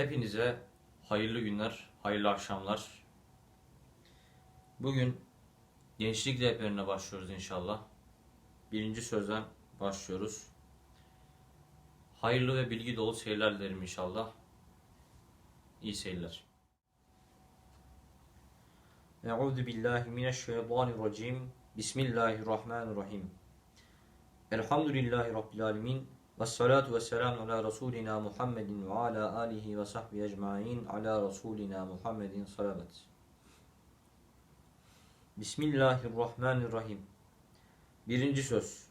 Hepinize hayırlı günler, hayırlı akşamlar. Bugün gençlik rehberine başlıyoruz inşallah. Birinci sözden başlıyoruz. Hayırlı ve bilgi dolu seyirler dilerim inşallah. İyi seyirler. Euzu billahi mineşşeytanirracim. Bismillahirrahmanirrahim. Elhamdülillahi Rabbil alemin. Ve salatu ve selamu ala Resulina Muhammedin ve ala alihi ve sahbihi ecmain ala Resulina Muhammedin salavat. Bismillahirrahmanirrahim. Birinci söz.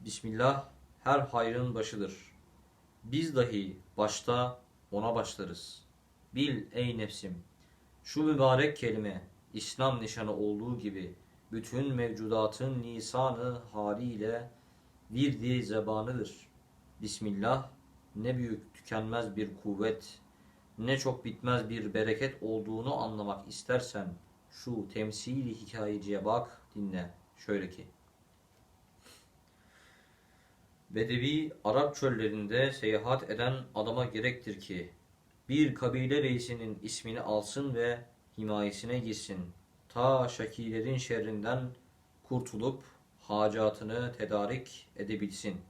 Bismillah her hayrın başıdır. Biz dahi başta ona başlarız. Bil ey nefsim, şu mübarek kelime İslam nişanı olduğu gibi bütün mevcudatın lisanı haliyle virdi zebanıdır. Bismillah ne büyük tükenmez bir kuvvet, ne çok bitmez bir bereket olduğunu anlamak istersen şu temsili hikayeciye bak, dinle. Şöyle ki. Bedevi Arap çöllerinde seyahat eden adama gerektir ki bir kabile reisinin ismini alsın ve himayesine girsin. Ta şakilerin şerrinden kurtulup hacatını tedarik edebilsin.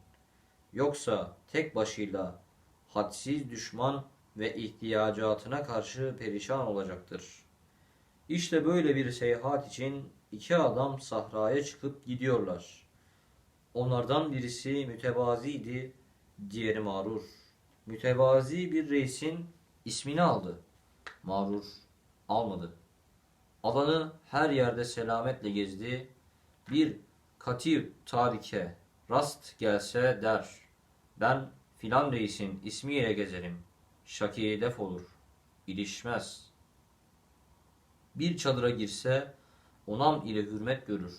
Yoksa tek başıyla hadsiz düşman ve ihtiyacatına karşı perişan olacaktır. İşte böyle bir seyahat için iki adam sahraya çıkıp gidiyorlar. Onlardan birisi mütevaziydi, diğeri mağrur. Mütevazi bir reisin ismini aldı. Mağrur almadı. Alanı her yerde selametle gezdi. Bir katif tarike rast gelse der. Ben filan reisin ismiyle gezerim. Şaki def olur. İlişmez. Bir çadıra girse onam ile hürmet görür.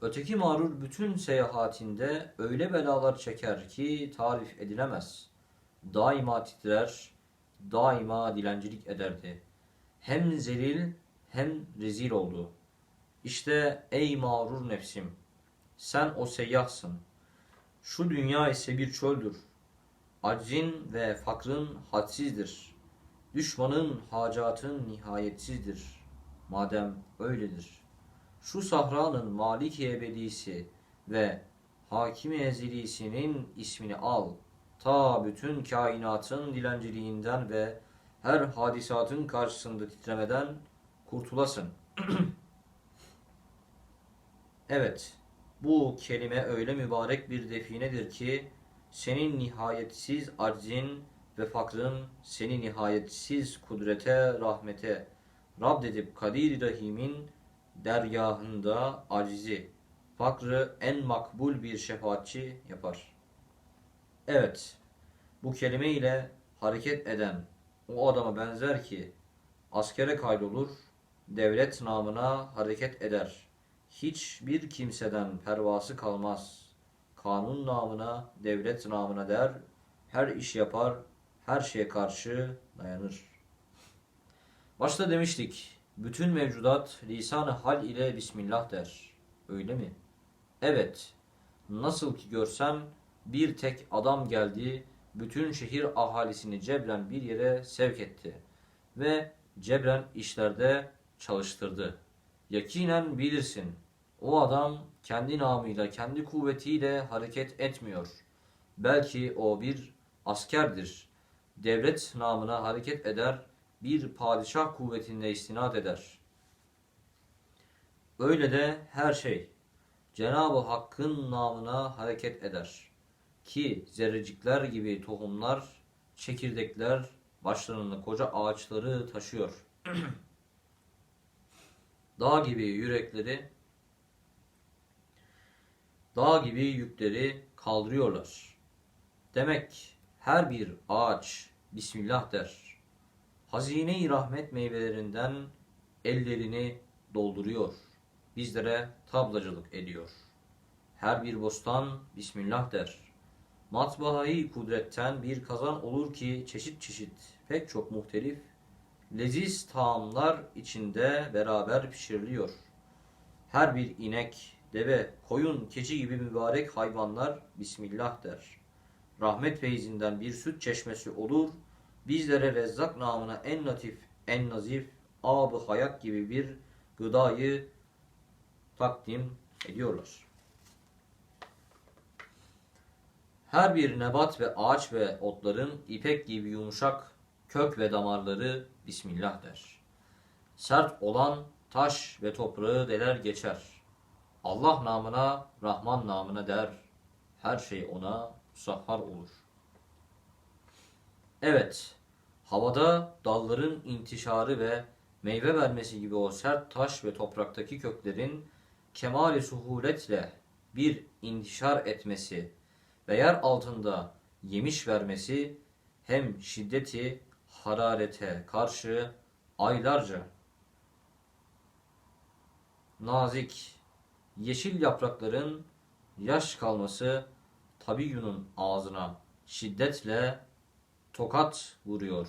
Öteki mağrur bütün seyahatinde öyle belalar çeker ki tarif edilemez. Daima titrer, daima dilencilik ederdi. Hem zelil hem rezil oldu. İşte ey mağrur nefsim, sen o seyyahsın. Şu dünya ise bir çöldür. Aczin ve fakrın hadsizdir. Düşmanın hacatın nihayetsizdir. Madem öyledir. Şu sahranın maliki ebedisi ve hakimi ezilisinin ismini al. Ta bütün kainatın dilenciliğinden ve her hadisatın karşısında titremeden kurtulasın. evet, bu kelime öyle mübarek bir definedir ki senin nihayetsiz aczin ve fakrın seni nihayetsiz kudrete, rahmete Rab edip Kadir Rahim'in dergahında acizi, fakrı en makbul bir şefaatçi yapar. Evet, bu kelime ile hareket eden o adama benzer ki askere kaydolur, devlet namına hareket eder. Hiçbir kimseden pervası kalmaz. Kanun namına, devlet namına der, her iş yapar, her şeye karşı dayanır. Başta demiştik, bütün mevcudat lisan-ı hal ile Bismillah der. Öyle mi? Evet. Nasıl ki görsem bir tek adam geldi, bütün şehir ahalisini cebren bir yere sevk etti ve cebren işlerde çalıştırdı. Yakinen bilirsin, o adam kendi namıyla, kendi kuvvetiyle hareket etmiyor. Belki o bir askerdir. Devlet namına hareket eder, bir padişah kuvvetinde istinad eder. Öyle de her şey Cenab-ı Hakk'ın namına hareket eder. Ki zerrecikler gibi tohumlar, çekirdekler başlarında koca ağaçları taşıyor. Dağ gibi yürekleri, dağ gibi yükleri kaldırıyorlar. Demek her bir ağaç Bismillah der. Hazine-i rahmet meyvelerinden ellerini dolduruyor. Bizlere tablacılık ediyor. Her bir bostan Bismillah der. Matbaayı kudretten bir kazan olur ki çeşit çeşit pek çok muhtelif leziz taamlar içinde beraber pişiriliyor. Her bir inek, deve, koyun, keçi gibi mübarek hayvanlar Bismillah der. Rahmet feyzinden bir süt çeşmesi olur bizlere Rezzak namına en latif, en nazif, ab hayat gibi bir gıdayı takdim ediyorlar. Her bir nebat ve ağaç ve otların ipek gibi yumuşak kök ve damarları Bismillah der. Sert olan taş ve toprağı deler geçer. Allah namına, Rahman namına der. Her şey ona musahhar olur. Evet, havada dalların intişarı ve meyve vermesi gibi o sert taş ve topraktaki köklerin kemali suhuletle bir intişar etmesi ve yer altında yemiş vermesi hem şiddeti hararete karşı aylarca nazik yeşil yaprakların yaş kalması tabiyyunun ağzına şiddetle tokat vuruyor.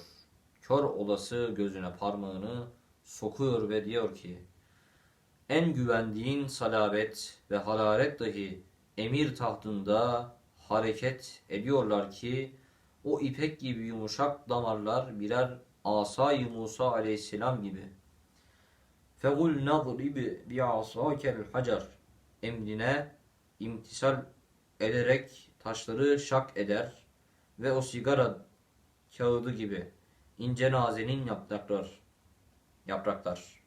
Kör olası gözüne parmağını sokuyor ve diyor ki en güvendiğin salabet ve hararet dahi emir tahtında hareket ediyorlar ki o ipek gibi yumuşak damarlar birer asay Musa aleyhisselam gibi. Fegul nadrib bi asakel hacer emrine imtisal ederek taşları şak eder ve o sigara kağıdı gibi ince nazenin yapraklar yapraklar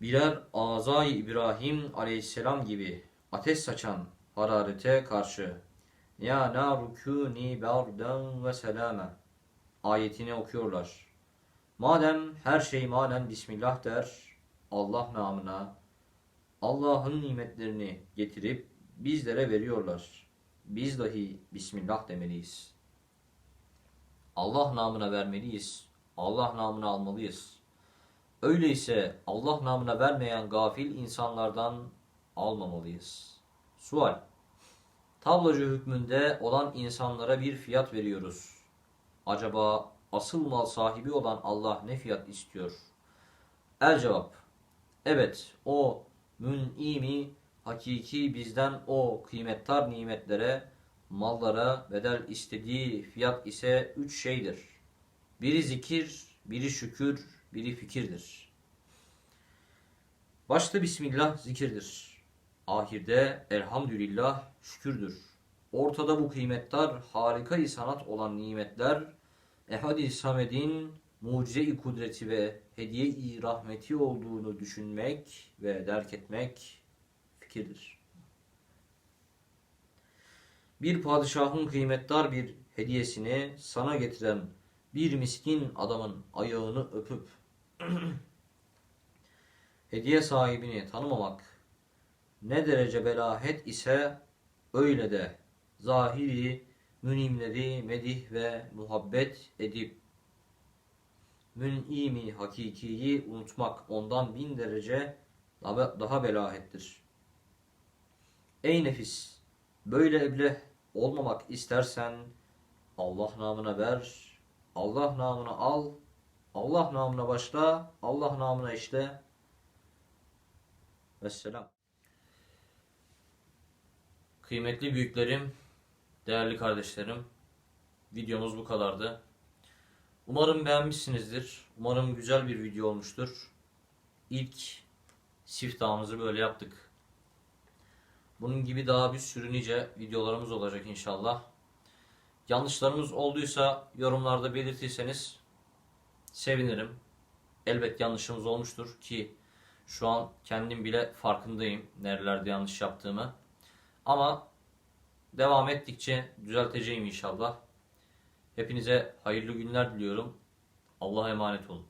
birer azay İbrahim aleyhisselam gibi ateş saçan hararete karşı ya naru kuni bardan ve selama ayetini okuyorlar. Madem her şey madem Bismillah der Allah namına Allah'ın nimetlerini getirip bizlere veriyorlar. Biz dahi Bismillah demeliyiz. Allah namına vermeliyiz. Allah namına almalıyız. Öyleyse Allah namına vermeyen gafil insanlardan almamalıyız. Sual Tablocu hükmünde olan insanlara bir fiyat veriyoruz. Acaba asıl mal sahibi olan Allah ne fiyat istiyor? El cevap Evet o mün'imi hakiki bizden o kıymettar nimetlere mallara bedel istediği fiyat ise üç şeydir. Biri zikir, biri şükür, biri fikirdir. Başta Bismillah zikirdir. Ahirde elhamdülillah şükürdür. Ortada bu kıymetler harika sanat olan nimetler Ehad-i Samed'in mucize-i kudreti ve hediye-i rahmeti olduğunu düşünmek ve derk etmek fikirdir. Bir padişahın kıymetdar bir hediyesini sana getiren bir miskin adamın ayağını öpüp hediye sahibini tanımamak ne derece belahet ise öyle de zahiri münimleri medih ve muhabbet edip mün'imi hakikiyi unutmak ondan bin derece daha, belahettir. Ey nefis! Böyle ebleh olmamak istersen Allah namına ver, Allah namına al, Allah namına başla, Allah namına işle. Vesselam. Kıymetli büyüklerim, değerli kardeşlerim, videomuz bu kadardı. Umarım beğenmişsinizdir. Umarım güzel bir video olmuştur. İlk siftahımızı böyle yaptık. Bunun gibi daha bir sürü nice videolarımız olacak inşallah. Yanlışlarımız olduysa yorumlarda belirtirseniz sevinirim. Elbet yanlışımız olmuştur ki şu an kendim bile farkındayım nerelerde yanlış yaptığımı. Ama devam ettikçe düzelteceğim inşallah. Hepinize hayırlı günler diliyorum. Allah'a emanet olun.